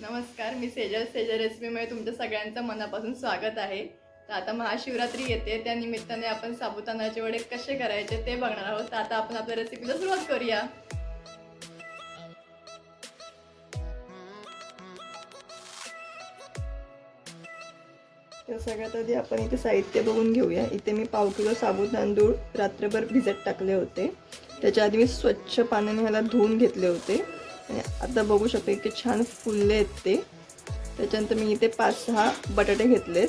नमस्कार मी सेजल सेजल रेसिपीमध्ये तुमच्या सगळ्यांचं मनापासून स्वागत आहे. तर आता महाशिवरात्री येते त्या निमित्ताने आपण साबुदाण्याचे वडे कसे करायचे ते बघणार आहोत. तर आता आपण आपल्या रेसिपीला सुरुवात करूया. तर सगळ्यात आधी आपण इथे साहित्य बघून घेऊया. इथे मी पाव किलो साबूत तांदूळ रात्रभर भिजत टाकले होते. त्याच्या आधी मी स्वच्छ पाण्याने ह्याला धुवून घेतले होते. आणि आता बघू शकतो इतके छान फुलले आहेत ते. त्याच्यानंतर मी इथे पाच सहा बटाटे घेतलेत.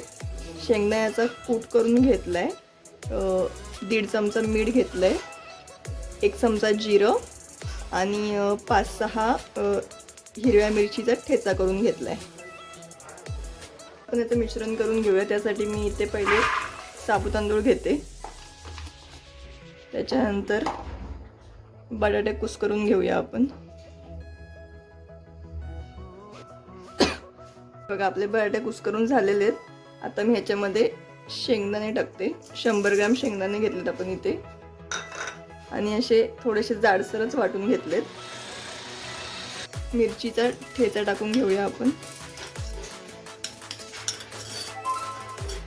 शेंगदाण्याचा कूट करून घेतला आहे दीड चमचा मीठ घेतलं आहे एक चमचा जिरं आणि पाच सहा हिरव्या मिरचीचा ठेचा करून घेतला आहे आपण याचं मिश्रण करून घेऊया. त्यासाठी मी इथे पहिले साबू तांदूळ घेते. त्याच्यानंतर बटाटे कुस करून घेऊया आपण. बघा आपले बटाटे कुसकरून झालेले आहेत. आता मी ह्याच्यामध्ये शेंगदाणे टाकते. शंभर ग्रॅम शेंगदाणे घेतलेत आपण इथे. आणि असे थोडेसे जाडसरच वाटून घेतलेत. मिरचीचा ठेचा टाकून घेऊया आपण.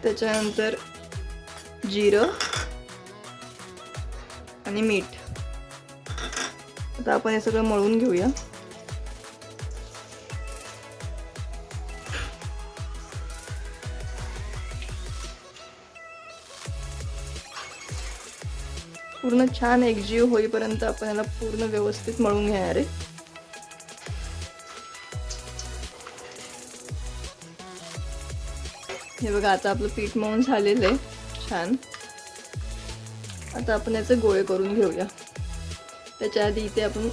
त्याच्यानंतर जिरं आणि मीठ. आता आपण हे सगळं मळून घेऊया. पूर्ण छान एकजीव होईपर्यंत आपण याला पूर्ण व्यवस्थित मळून घेणार आहे. हे बघा आता आपलं पीठ मळून झालेलं आहे. छान. आता आपण याचे गोळे करून घेऊया. त्याच्या आधी इथे आपण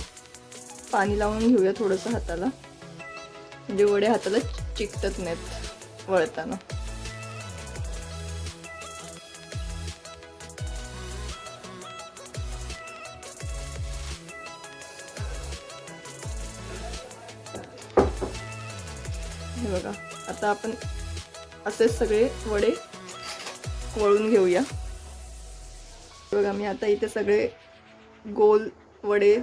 पाणी लावून घेऊया थोडंसं हाताला. म्हणजे वडे हाताला चिकटत नाहीत वळताना. हे बघा आता आपण असेच सगळे वडे वळून घेऊया. बघा मी आता इथे सगळे गोल वडे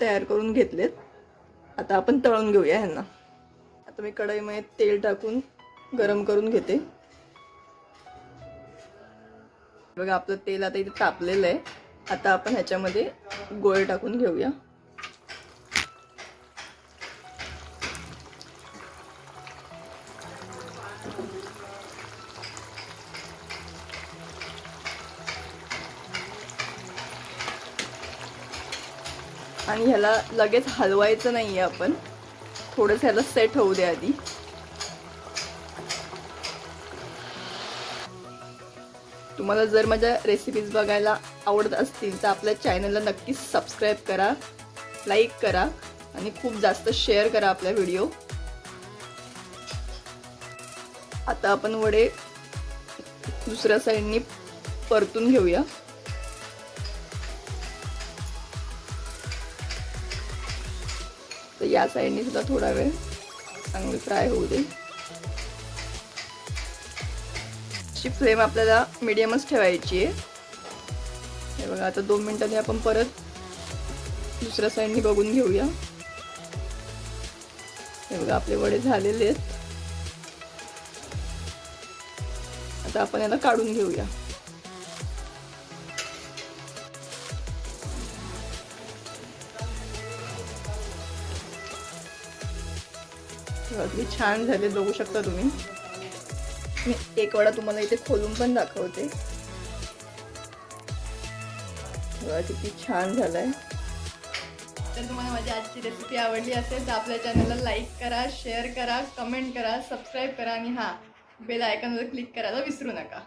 तयार करून घेतलेत. आता आपण तळून घेऊया ह्यांना. आता मी कढईमध्ये तेल टाकून गरम करून घेते. बघा आपलं तेल आता इथे तापलेलं आहे. आता आपण ह्याच्यामध्ये गोळे टाकून घेऊया. आणि ह्याला लगेच हलवायचं नाही आहे आपण. थोडंसं ह्याला सेट होऊ दे आधी. तुम्हाला जर माझ्या रेसिपीज बघायला आवडत असतील तर आपल्या चॅनलला नक्कीच सबस्क्राईब करा लाईक करा आणि खूप जास्त शेअर करा आपला व्हिडिओ आता आपण वडे दुसऱ्या साईडनी परतून घेऊया. तर या साईडने सुद्धा थोडा वेळ चांगली फ्राय होऊ दे. अशी फ्लेम आपल्याला मिडियमच ठेवायची आहे. हे बघा आता दोन मिनिटांनी आपण परत दुसऱ्या साईडने बघून घेऊया. हे बघा आपले वडे झालेले आहेत. आता आपण याला काढून घेऊया. अगदी छान झाले बघू शकता तुम्ही. मी एक वडा तुम्हाला इथे खोलून पण दाखवते. किती छान झालाय. तर तुम्हाला माझी आजची रेसिपी आवडली असेल तर आपल्या चॅनलला लाईक करा शेअर करा कमेंट करा सबस्क्राईब करा आणि हां बेल आयकॉनवर क्लिक करायला विसरू नका.